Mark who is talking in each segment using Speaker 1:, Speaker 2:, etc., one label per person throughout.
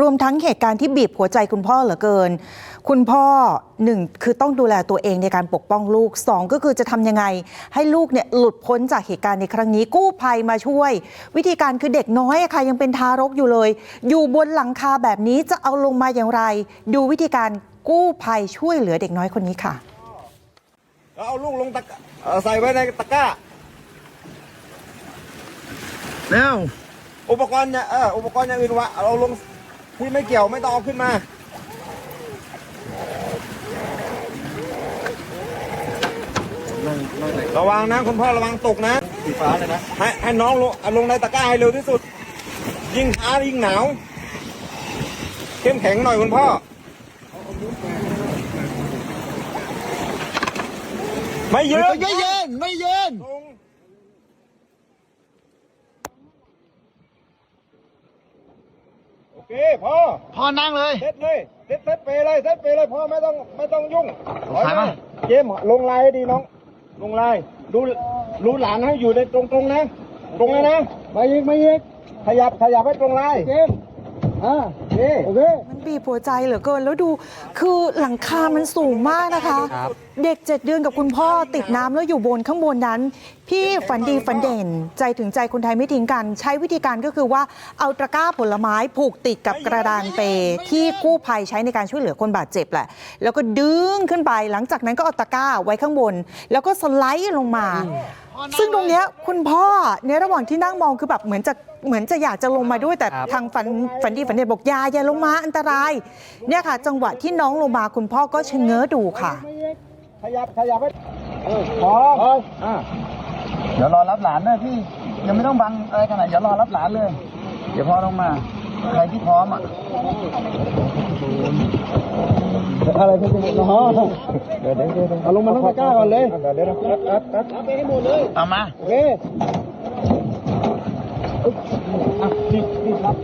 Speaker 1: รวมทั้งเหตุการณ์ที่บีบหัวใจคุณพ่อเหลือเกิน คุณพ่อหนึ่งคือต้องดูแลตัวเองในการปกป้องลูกสองก็คือจะทำยังไง ให้ลูกเนี่ยหลุดพ้นจากเหตุการณ์ในครั้งนี้กู้ภัยมาช่วย วิธีการคือเด็กน้อยอะค่ะยังเป็นทารกอยู่เลย อยู่บนหลังคาแบบนี้จะเอาลงมาอย่างไร ดูวิธีการกู้ภัยช่วยเหลือเด็กน้อยคนนี้ค่ะ
Speaker 2: แล้วเอาลูกลงตะกร้าเอ่อใส่ไว้ในตะกร้า
Speaker 3: แล้ว
Speaker 2: อุปกรณ์เนี่ยเอออุปกรณ์อย่างอื่นวะเอาลง ที่ไม่เกี่ยวไม่ต้องเอาขึ้นมา ระวังนะคุณพ่อระวังตกนะสีฟ้าเลยนะ ให้ให้น้องลงเอาลงในตะกร้าให้เร็วที่สุด ยิ่งช้ายิ่งหนาว เข้มแข็งหน่อยคุณพ่อ ไม่ยืน
Speaker 3: ไม่เย็นไม่เย็น
Speaker 2: ลงโอ เคพ่อ
Speaker 3: พอนั่งเลย
Speaker 2: เซ็ตเลยเซ็ตเซ็ตไปเลยเซ็ตไปเลยพ่อไม่ต้องไม่ต้องยุ่ง
Speaker 3: เอาสายมา
Speaker 2: เจมส์ลงลายให้ดีน้อง ลงลายดูดูหลานให้อยู่ในตรงตรงๆนะ ตรงเลยนะมาอีกมาอีกขยับขยับให้ตรงลายเจมส์อ่าโอเคโอเค
Speaker 1: มัน บีบหัวใจเหลือเกิน แล้วดูคือหลังคามันสูงมากนะคะ เด็กเจ็ดเดือนกับคุณพ่อติดน้ำแล้วอยู่บนข้างบนนั้น พี่ฝันดีฝันเด่น ใจถึงใจคนไทยไม่ทิ้งกัน ใช้วิธีการก็คือว่าเอาตะกร้าผลไม้ผูกติดกับกระดานเปที่กู้ภัยใช้ในการช่วยเหลือคนบาดเจ็บแหละ แล้วก็ดึงขึ้นไป หลังจากนั้นก็เอาตะกร้าไว้ข้างบน แล้วก็สไลด์ลงมาซึ่งตรงเนี้ยคุณพ่อในระหว่างที่นั่งมองคือแบบเหมือนจะเหมือนจะอยากจะลงมาด้วยแต่ทางฝันฝันดีฝันเด่นบอกอยาอย่าลงมาอันตราย เนี่ยค่ะ จังหวะที่น้องลงมาคุณพ่อก็ชะเง้อดูค่ะ
Speaker 2: ขยับขยับให้เออพร้อมอ่า
Speaker 3: เดี๋ยวรอรับหลานด้วยพี่ยังไม่ต้องบังอะไรขนาดเดี๋ยวรอรับหลานเลย เดี๋ยวพอลงมา ใครที่พร้อมอะ
Speaker 2: อะไรพี่จะน้องเดี๋ยวเดี๋ยวเดี๋ยวเอาลงมาทั้งตะกร้าก่อนเลยเดี๋ยวเดี๋ยวตัดตัดตัดไปให้หมดเลย
Speaker 3: เอามา
Speaker 2: โอเคอะนี่นี่รับ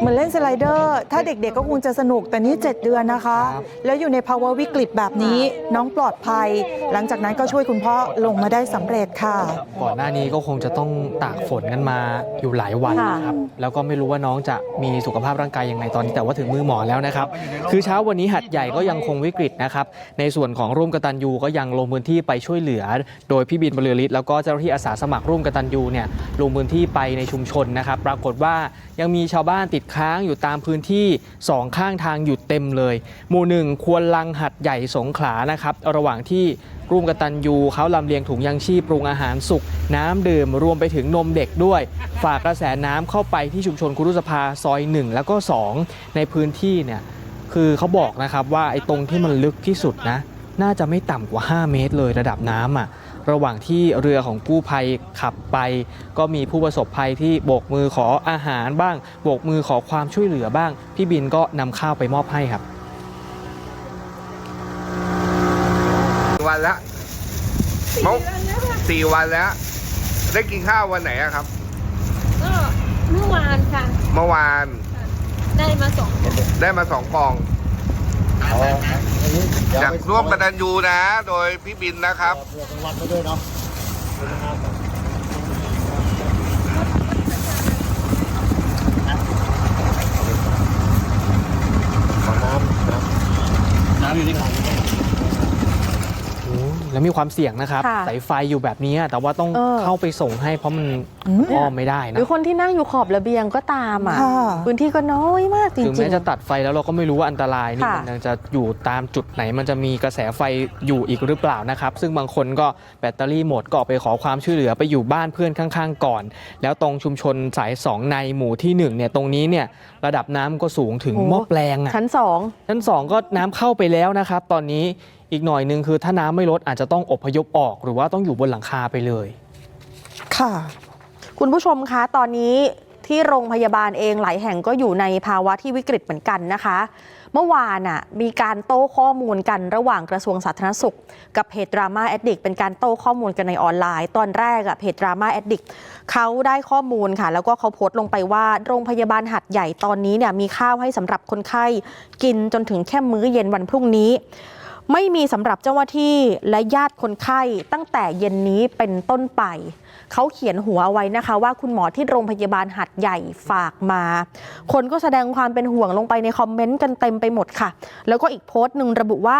Speaker 1: เหมือนเล่นสไลเดอร์ ถ้าเด็กๆก็คงจะสนุกแต่นี่ 7 เดือนนะคะ แล้วอยู่ในภาวะวิกฤตแบบนี้น้องปลอดภัย หลังจากนั้นก็ช่วยคุณพ่อลงมาได้สำเร็จค่ะ
Speaker 4: ก่อนหน้านี้ก็คงจะต้องตากฝนกันมาอยู่หลายวัน
Speaker 1: ค่ะ
Speaker 4: นะครับ แล้วก็ไม่รู้ว่าน้องจะมีสุขภาพร่างกายยังไงตอนนี้แต่ว่าถึงมือหมอแล้วนะครับ คือเช้าวันนี้หัดใหญ่ก็ยังคงวิกฤตนะครับ ในส่วนของร่วมกตันยูก็ยังลงพื้นที่ไปช่วยเหลือ โดยพี่บินบรรลือฤทธิ์แล้วก็เจ้าหน้าที่อาสาสมัครร่วมกตันยูเนี่ยลงพื้นที่ไปในชุมชนนะครับ ปรากฏว่ายังมีชาวบ้านติดค้างอยู่ตามพื้นที่สองข้างทางอยู่เต็มเลย หมู่หนึ่งควนลังหัดใหญ่สงขลานะครับ ระหว่างที่ร่วมกตันยูเขาลำเลียงถุงยังชีพปรุงอาหารสุก น้ำดื่มรวมไปถึงนมเด็กด้วย ฝากกระแสน้ำเข้าไปที่ชุมชนคุรุสภาซอย 1 แล้วก็ 2 ในพื้นที่เนี่ยคือเขาบอกนะครับว่าไอ้ตรงที่มันลึกที่สุดนะ น่าจะไม่ต่ำกว่า 5 เมตรเลยระดับน้ำอะ ระหว่างที่เรือของกู้ภัยขับไป ก็มีผู้ประสบภัยที่โบกมือขออาหารบ้าง โบกมือขอความช่วยเหลือบ้าง พี่บินก็นำข้าวไปมอบให้ครับ
Speaker 5: วันละเมื่อสี่วันแล้ว ได้กินข้าววันไหนอะครับ
Speaker 6: ก็เมื่อวานค่ะ
Speaker 5: เมื่อวาน
Speaker 6: ได้มาสอง
Speaker 5: ได้มาสองปอง จากร่วมกตันยูนะ โดยพี่บินนะครับ
Speaker 2: วัลไปด้วยเนาะ
Speaker 4: แล้วมีความเสี่ยงนะครับ
Speaker 7: ค่ะ
Speaker 4: สายไฟอยู่แบบนี้แต่ว่าต้อง
Speaker 7: เออ
Speaker 4: เข้าไปส่งให้เพราะมัน
Speaker 1: อืม
Speaker 4: อ้อมไม่ได้
Speaker 7: ห
Speaker 4: นะ
Speaker 7: รือคนที่นั่งอยู่ขอบระเบียงก็ตามอะ
Speaker 1: ค่ะ
Speaker 7: พื้นที่ก็น้อยมากจริ
Speaker 4: ถึง
Speaker 7: ง
Speaker 4: แม้จะตัดไฟแล้วเราก็ไม่รู้ว่าอันตรายนี่
Speaker 7: ค่ะ
Speaker 4: มันยังจะอยู่ตามจุดไหน มันจะมีกระแสไฟอยู่อีกหรือเปล่านะครับ ซึ่งบางคนก็แบตเตอรี่หมดก็ออกไปขอความช่วยเหลือไปอยู่บ้านเพื่อนข้างๆ ก่อน แล้วตรงชุมชนสาย2ในหมู่ที่1เนี่ยตรงนี้เนี่ยระดับน้ำก็สูงถึงหม้อแปลง
Speaker 7: ๆ
Speaker 4: อะ
Speaker 7: ชั้นสอง
Speaker 4: ชั้นสองก็น้ำเข้าไปแล้วนะครับ ตอนนี้ อีกหน่อยหนึ่งคือถ้าน้ำไม่ลดอาจจะต้องอพยพออก หรือว่าต้องอยู่บนหลังคาไปเลย
Speaker 1: ค่ะ
Speaker 7: คุณผู้ชมคะตอนนี้ที่โรงพยาบาลเองหลายแห่งก็อยู่ในภาวะที่วิกฤตเหมือนกันนะคะ เมื่อวานน่ะมีการโต้ข้อมูลกันระหว่างกระทรวงสาธารณสุข กับเพจดราม่าแอดดิกเป็นการโต้ข้อมูลกันในออนไลน์ ตอนแรกอะเพจดราม่าแอดดิกเขาได้ข้อมูลค่ะ แล้วก็เขาโพสต์ลงไปว่า โรงพยาบาลหัดใหญ่ตอนนี้เนี่ยมีข้าวให้สำหรับคนไข้กินจนถึงแค่มื้อเย็นวันพรุ่งนี้ ไม่มีสำหรับเจ้าหน้าที่และญาติคนไข้ตั้งแต่เย็นนี้เป็นต้นไป เขาเขียนหัวเอาไว้นะคะ ว่าคุณหมอที่โรงพยาบาลหัดใหญ่ฝากมา คนก็แสดงความเป็นห่วงลงไปในคอมเมนต์กันเต็มไปหมดค่ะ แล้วก็อีกโพสต์หนึ่งระบุว่า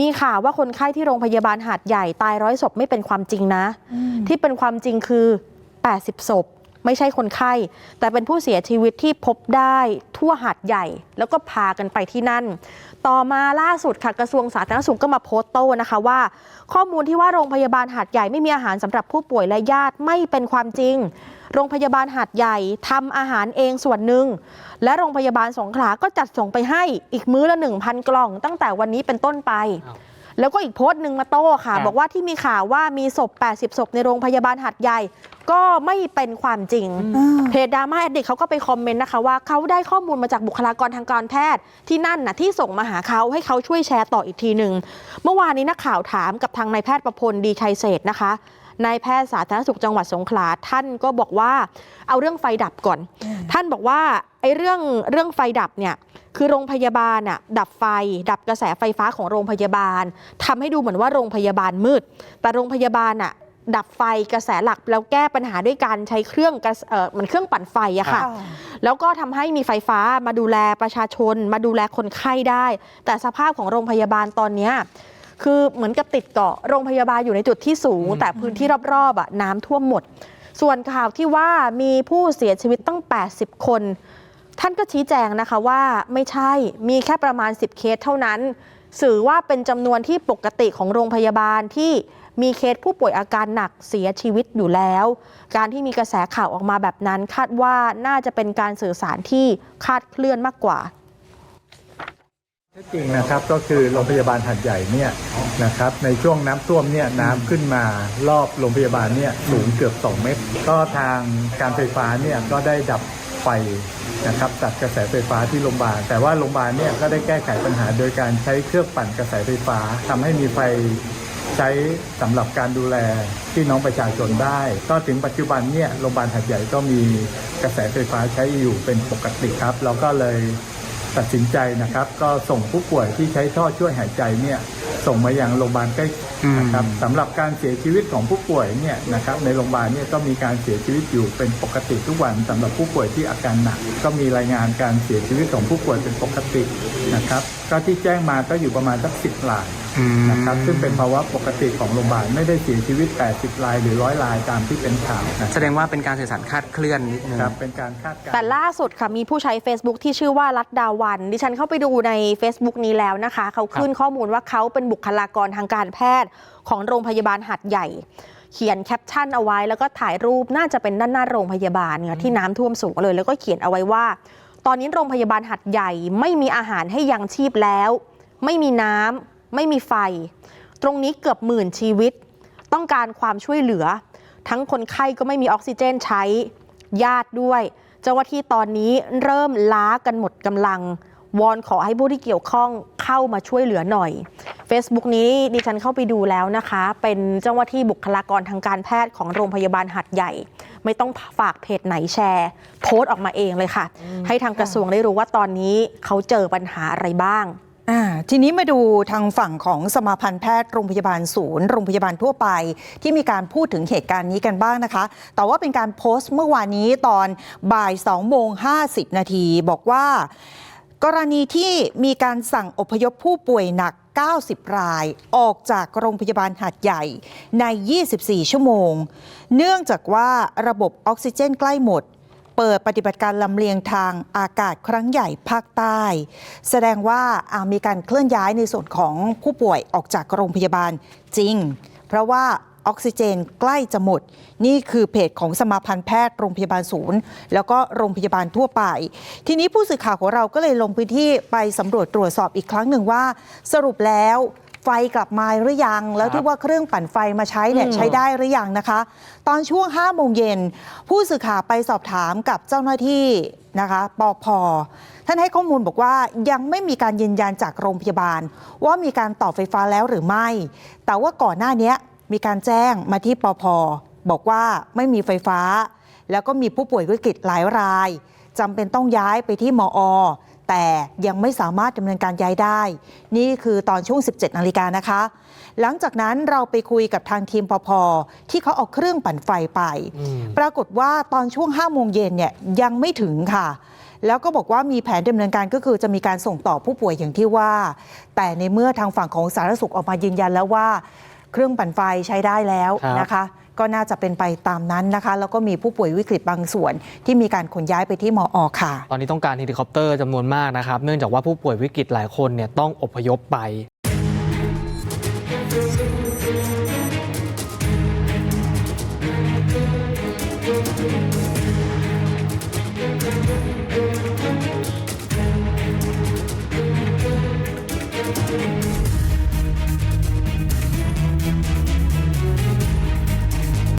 Speaker 7: มีข่าวว่าคนไข้ที่โรงพยาบาลหาดใหญ่ตายร้อยศพไม่เป็นความจริงนะ ที่เป็นความจริงคือ 80ศพ ไม่ใช่คนไข้ แต่เป็นผู้เสียชีวิตที่พบได้ทั่วหาดใหญ่ แล้วก็พากันไปที่นั่น ต่อมาล่าสุดค่ะกระทรวงสาธารณสุขก็มาโพสต์โต้นะคะว่า ข้อมูลที่ว่าโรงพยาบาลหาดใหญ่ไม่มีอาหารสำหรับผู้ป่วยและญาติไม่เป็นความจริง โรงพยาบาลหาดใหญ่ทำอาหารเองส่วนหนึ่งและโรงพยาบาลสงขลาก็จัดส่งไปให้อีกมื้อละ1,000 กล่อง ตั้งแต่วันนี้เป็นต้นไป แล้วก็อีกโพสต์หนึ่งมาโต้ค่ะ
Speaker 4: ครับ
Speaker 7: บอกว่าที่มีข่าวว่ามีศพ 80 ศพในโรงพยาบาลหัดใหญ่ ก็ไม่เป็นความจริง เพจดราม่าแอดดิกเขาก็ไปคอมเมนต์นะคะว่าเขาได้ข้อมูลมาจากบุคลากรทางการแพทย์ ที่นั่นน่ะที่ส่งมาหาเขาให้เขาช่วยแชร์ต่ออีกทีหนึ่งเมื่อวานนี้นักข่าวถามกับทางนายแพทย์ประพลดีชัยเศรษฐ์นะคะนายแพทย์สาธารณสุขจังหวัดสงขลาท่านก็บอกว่าเอาเรื่องไฟดับก่อน ท่านบอกว่าไอ้เรื่องเรื่องไฟดับเนี่ย คือโรงพยาบาลน่ะดับไฟ ดับกระแสไฟฟ้าของโรงพยาบาลทำให้ดูเหมือนว่าโรงพยาบาลมืด แต่โรงพยาบาลน่ะดับไฟกระแสหลักแล้วแก้ปัญหาด้วยการใช้เครื่องกระเอ่อเหมันเครื่องปั่นไฟอะค่ะ แล้วก็ทำให้มีไฟฟ้ามาดูแลประชาชน มาดูแลคนไข้ได้ แต่สภาพของโรงพยาบาลตอนเนี้ยคือเหมือนกับติดเกาะโรงพยาบาลอยู่ในจุดที่สูง แต่พื้นที่รอบๆอะน้ำท่วมหมด ส่วนข่าวที่ว่ามีผู้เสียชีวิตตั้ง 80 คน ท่านก็ชี้แจงนะคะว่าไม่ใช่มีแค่ประมาณ 10 เคสเท่านั้น สื่อว่าเป็นจำนวนที่ปกติของโรงพยาบาลที่มีเคสผู้ป่วยอาการหนักเสียชีวิตอยู่แล้ว การที่มีกระแสข่าวออกมาแบบนั้น คาดว่าน่าจะเป็นการสื่อสารที่คาดเคลื่อนมากกว่า
Speaker 8: ที่จริงนะครับก็คือโรงพยาบาลหัดใหญ่เนี่ยนะครับในช่วงน้ำท่วมเนี่ยน้ำขึ้นมารอบโรงพยาบาลเนี่ยสูงเกือบ 2 เมตร ก็ทางการไฟฟ้าเนี่ยก็ได้ดับไฟ นะครับตัดกระแสไฟฟ้าที่โรงพยาบาลแต่ว่าโรงพยาบาลเนี่ยก็ได้แก้ไขปัญหาโดยการใช้เครื่องปั่นกระแสไฟฟ้าทำให้มีไฟใช้สำหรับการดูแลพี่น้องประชาชนได้ ก็ถึงปัจจุบันเนี่ยโรงพยาบาลหัดใหญ่ก็มีกระแสไฟฟ้าใช้อยู่เป็นปกติครับ เราก็เลย ตัดสินใจนะครับ ก็ส่งผู้ป่วยที่ใช้ท่อช่วยหายใจเนี่ยส่งมายังโรงพยาบาลใกล้นะครับสำหรับการเสียชีวิตของผู้ป่วยเนี่ยนะครับในโรงพยาบาลเนี่ยก็มีการเสียชีวิตอยู่เป็นปกติทุกวันสำหรับผู้ป่วยที่อาการหนัก ก็มีรายงานการเสียชีวิตของผู้ป่วยเป็นปกตินะครับก็ที่แจ้งมาก็อยู่ประมาณสักสิบราย นะครับซึ่งเป็นภาวะปกติของโรงพยาบาลไม่ได้เสียชีวิต 80รายหรือร้อยรายตามที่เป็นข่าวนะ
Speaker 4: แสดงว่าเป็นการสื่อสารคลาดเคลื่อนนิดนึง
Speaker 8: ครับเป็นการคาดการณ์
Speaker 7: แต่ล่าสุดค่ะมีผู้ใช้ Facebook ที่ชื่อว่ารัตดาวัน ดิฉันเข้าไปดูใน Facebook นี้แล้วนะคะ เขาขึ้นข้อมูลว่าเขาเป็นบุคลากรทางการแพทย์ของโรงพยาบาลหัดใหญ่เขียนแคปชั่นเอาไว้แล้วก็ถ่ายรูปน่าจะเป็นด้านหน้าโรงพยาบาลเนี่ยที่น้ำท่วมสูงเลย แล้วก็เขียนเอาไว้ว่า ตอนนี้โรงพยาบาลหัดใหญ่ไม่มีอาหารให้ยังชีพแล้ว ไม่มีน้ำ ไม่มีไฟ ตรงนี้เกือบหมื่นชีวิต ต้องการความช่วยเหลือ ทั้งคนไข้ก็ไม่มีออกซิเจนใช้ ญาติด้วย เจ้าหน้าที่ตอนนี้เริ่มล้ากันหมดกำลัง วอนขอให้ผู้ที่เกี่ยวข้องเข้ามาช่วยเหลือหน่อย Facebook นี้ดิฉันเข้าไปดูแล้วนะคะ เป็นเจ้าหน้าที่บุคลากรทางการแพทย์ของโรงพยาบาลหัดใหญ่ ไม่ต้องฝากเพจไหนแชร์ โพสต์ออกมาเองเลยค่ะ ให้ทางกระทรวงได้รู้ว่าตอนนี้เขาเจอปัญหาอะไรบ้าง
Speaker 1: ทีนี้มาดูทางฝั่งของสมาพันธ์แพทย์โรงพยาบาลศูนย์โรงพยาบาลทั่วไป ที่มีการพูดถึงเหตุการณ์นี้กันบ้างนะคะ แต่ว่าเป็นการโพสต์เมื่อวานนี้ตอนบ่าย2โมง50 นาทีบอกว่า กรณีที่มีการสั่งอพยพผู้ป่วยหนัก 90 รายออกจากโรงพยาบาลหาดใหญ่ใน 24 ชั่วโมง เนื่องจากว่าระบบออกซิเจนใกล้หมด เปิดปฏิบัติการลำเลียงทางอากาศครั้งใหญ่ภาคใต้ แสดงว่าอามีการเคลื่อนย้ายในส่วนของผู้ป่วยออกจากโรงพยาบาลจริง เพราะว่าออกซิเจนใกล้จะหมด นี่คือเพจของสมาพันธ์แพทย์โรงพยาบาลศูนย์ แล้วก็โรงพยาบาลทั่วไป ทีนี้ผู้สื่อข่าวของเราก็เลยลงพื้นที่ไปสำรวจตรวจสอบอีกครั้งหนึ่งว่า สรุปแล้ว ไฟกลับมาหรือยัง แล้วที่ว่าเครื่องปั่นไฟมาใช้เนี่ยใช้ได้หรือยังนะคะ ตอนช่วง5โมงเย็นผู้สื่อข่าวไปสอบถามกับเจ้าหน้าที่นะคะปอพท่านให้ข้อมูลบอกว่ายังไม่มีการยืนยันจากโรงพยาบาล ว่ามีการต่อไฟฟ้าแล้วหรือไม่ แต่ว่าก่อนหน้านี้มีการแจ้งมาที่ปอพบอกว่าไม่มีไฟฟ้า แล้วก็มีผู้ป่วยวิกฤตหลายรายจำเป็นต้องย้ายไปที่มอ แต่ยังไม่สามารถดำเนินการย้ายได้ นี่คือตอนช่วง 17 นาฬิกานะคะ หลังจากนั้นเราไปคุยกับทางทีมปพที่เขาเอาเครื่องปั่นไฟไป
Speaker 4: อืม
Speaker 1: ปรากฏว่าตอนช่วง5โมงเย็นเนี่ยยังไม่ถึงค่ะ แล้วก็บอกว่ามีแผนดำเนินการก็คือจะมีการส่งต่อผู้ป่วยอย่างที่ว่า แต่ในเมื่อทางฝั่งของสาธารณสุขออกมายืนยันแล้วว่า เครื่องปั่นไฟใช้ได้แล้ว
Speaker 4: ครับ
Speaker 1: นะคะ ก็น่าจะเป็นไปตามนั้นนะคะ แล้วก็มีผู้ป่วยวิกฤตบางส่วน ที่มีการขนย้ายไปที่มออค่ะ
Speaker 4: ตอนนี้ต้องการเฮลิคอปเตอร์จำนวนมากนะครับ เนื่องจากว่าผู้ป่วยวิกฤตหลายคนเนี่ยต้องอพยพไป